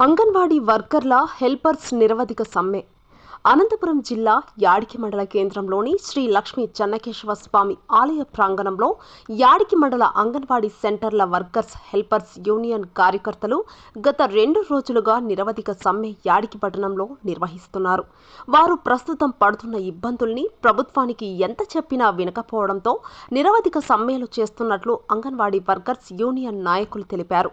అంగన్వాడీ వర్కర్ల హెల్పర్స్ నిరవధిక సమ్మె. అనంతపురం జిల్లా యాడికి మండల కేంద్రంలోని శ్రీ లక్ష్మీ చెన్నకేశవ స్వామి ఆలయ ప్రాంగణంలో యాడికి మండల అంగన్వాడీ సెంటర్ల వర్కర్స్ హెల్పర్స్ యూనియన్ కార్యకర్తలు గత రెండు రోజులుగా నిరవధిక సమ్మె యాడికి పట్టణంలో నిర్వహిస్తున్నారు. వారు ప్రస్తుతం పడుతున్న ఇబ్బందుల్ని ప్రభుత్వానికి ఎంత చెప్పినా వినకపోవడంతో నిరవధిక సమ్మెలు చేస్తున్నట్లు అంగన్వాడీ వర్కర్స్ యూనియన్ నాయకులు తెలిపారు.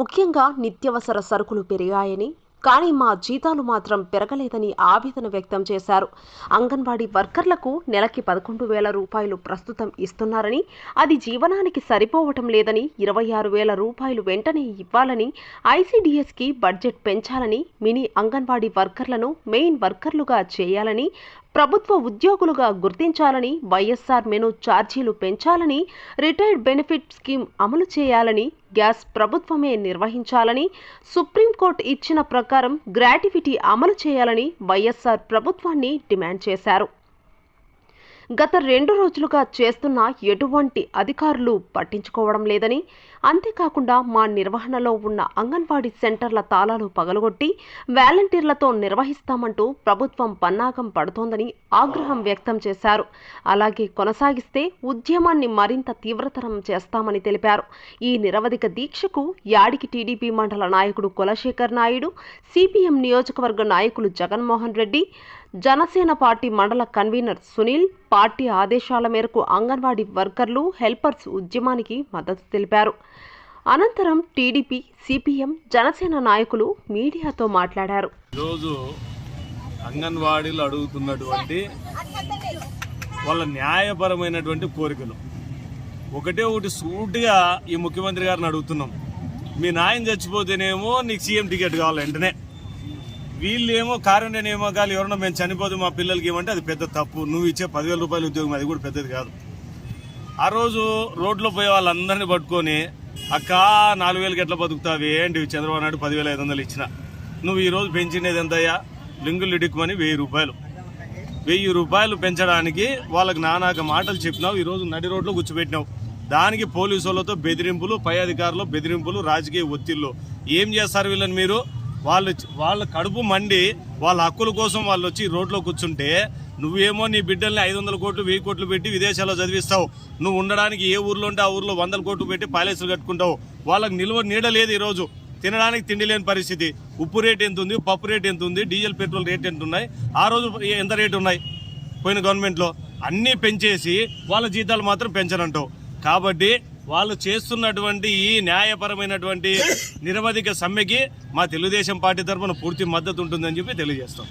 ముఖ్యంగా నిత్యవసర సరుకులు పెరిగాయని కానీ మా జీతాలు మాత్రం పెరగలేదని ఆవేదన వ్యక్తం చేశారు. అంగన్వాడీ వర్కర్లకు నెలకి పదకొండు వేల రూపాయలు ప్రస్తుతం ఇస్తున్నారని అది జీవనానికి సరిపోవటం లేదని ఇరవై ఆరు వేల రూపాయలు వెంటనే ఇవ్వాలని ఐసీడీఎస్కి బడ్జెట్ పెంచాలని మినీ అంగన్వాడీ వర్కర్లను మెయిన్ వర్కర్లుగా చేయాలని ప్రభుత్వ ఉద్యోగులుగా గుర్తించాలని వైఎస్ఆర్ మెను ఛార్జీలు పెంచాలని రిటైర్డ్ బెనిఫిట్ స్కీమ్ అమలు చేయాలని గ్యాస్ ప్రభుత్వమే నిర్వహించాలని సుప్రీంకోర్టు ఇచ్చిన ప్రకారం గ్రాట్యుటీ అమలు చేయాలని వైఎస్ఆర్ ప్రభుత్వాన్ని డిమాండ్ చేశారు. గత రెండు రోజులుగా చేస్తున్న ఎటువంటి అధికారులు పట్టించుకోవడం లేదని అంతేకాకుండా మా నిర్వహణలో ఉన్న అంగన్వాడీ సెంటర్ల తాళాలు పగలగొట్టి వాలంటీర్లతో నిర్వహిస్తామంటూ ప్రభుత్వం పన్నాగం పడుతోందని ఆగ్రహం వ్యక్తం చేశారు. అలాగే కొనసాగిస్తే ఉద్యమాన్ని మరింత తీవ్రతరం చేస్తామని తెలిపారు. ఈ నిరవధిక దీక్షకు యాడికి టీడీపీ మండల నాయకుడు కులశేఖర్ నాయుడు సిపిఎం నియోజకవర్గ నాయకులు జగన్మోహన్ రెడ్డి జనసేన పార్టీ మండల కన్వీనర్ సునీల్ పార్టీ ఆదేశాల మేరకు అంగన్వాడీ వర్కర్లు హెల్పర్స్ ఉద్యమానికి మద్దతు తెలిపారు. అనంతరం టీడీపీ సిపిఎం జనసేన నాయకులు మీడియాతో మాట్లాడారు. ఈరోజు అంగన్వాడీలు అడుగుతున్నటువంటి వాళ్ళ న్యాయపరమైనటువంటి కోరికలు. ఒకటే ఒకటి సూటిగా ఈ ముఖ్యమంత్రి గారిని అడుగుతున్నాం. మీ నాయన చచ్చిపోతేనేమో నీకు సీఎం టికెట్ కావాలి వెంటనే. వీళ్ళేమో కారుణ్య నియామకాలు ఎవరన్నా మేము చనిపోతే మా పిల్లలకి ఏమంటే అది పెద్ద తప్పు. నువ్వు ఇచ్చే పదివేల రూపాయల ఉద్యోగం అది కూడా పెద్దది కాదు. ఆ రోజు రోడ్లో పోయే వాళ్ళందరినీ పట్టుకొని అక్క నాలుగు వేలకి ఎట్లా బతుకుతావి? ఏంటి? చంద్రబాబు నాయుడు పదివేల ఐదు వందలు ఇచ్చిన. నువ్వు ఈ రోజు పెంచినది ఎంతయ్యా? లింగులు ఇడుక్కుమని వెయ్యి రూపాయలు. వెయ్యి రూపాయలు పెంచడానికి వాళ్ళకి నానాక మాటలు చెప్పినావు ఈరోజు నడి రోడ్లో కూర్చోబెట్టినావు. దానికి పోలీసు వాళ్ళతో బెదిరింపులు పై అధికారులు బెదిరింపులు రాజకీయ ఒత్తిళ్ళు ఏం చేస్తారు వీళ్ళని మీరు? వాళ్ళు వాళ్ళ కడుపు మండి వాళ్ళ హక్కుల కోసం వాళ్ళు వచ్చి రోడ్లో కూర్చుంటే నువ్వేమో నీ బిడ్డల్ని ఐదు వందల కోట్లు వెయ్యి కోట్లు పెట్టి విదేశాల్లో చదివిస్తావు. నువ్వు ఉండడానికి ఏ ఊర్లో ఉంటే ఆ ఊర్లో వందల కోట్లు పెట్టి ప్యాలెస్లు కట్టుకుంటావు. వాళ్ళకి నిల్వ నీడ లేదు ఈరోజు. తినడానికి తిండి లేని పరిస్థితి. ఉప్పు రేట్ ఎంత ఉంది పప్పు రేట్ ఎంత ఉంది డీజిల్ పెట్రోల్ రేట్ ఎంత ఉన్నాయి ఆ రోజు ఎంత రేటు ఉన్నాయి? పోయిన గవర్నమెంట్లో. అన్నీ పెంచేసి వాళ్ళ జీతాలు మాత్రం పెంచనంటావు. కాబట్టి వాళ్ళు చేస్తున్నటువంటి ఈ న్యాయపరమైనటువంటి నిరవధిక సమ్మెకి మా తెలుగుదేశం పార్టీ తరఫున పూర్తి మద్దతు ఉంటుందని చెప్పి తెలియజేస్తాం.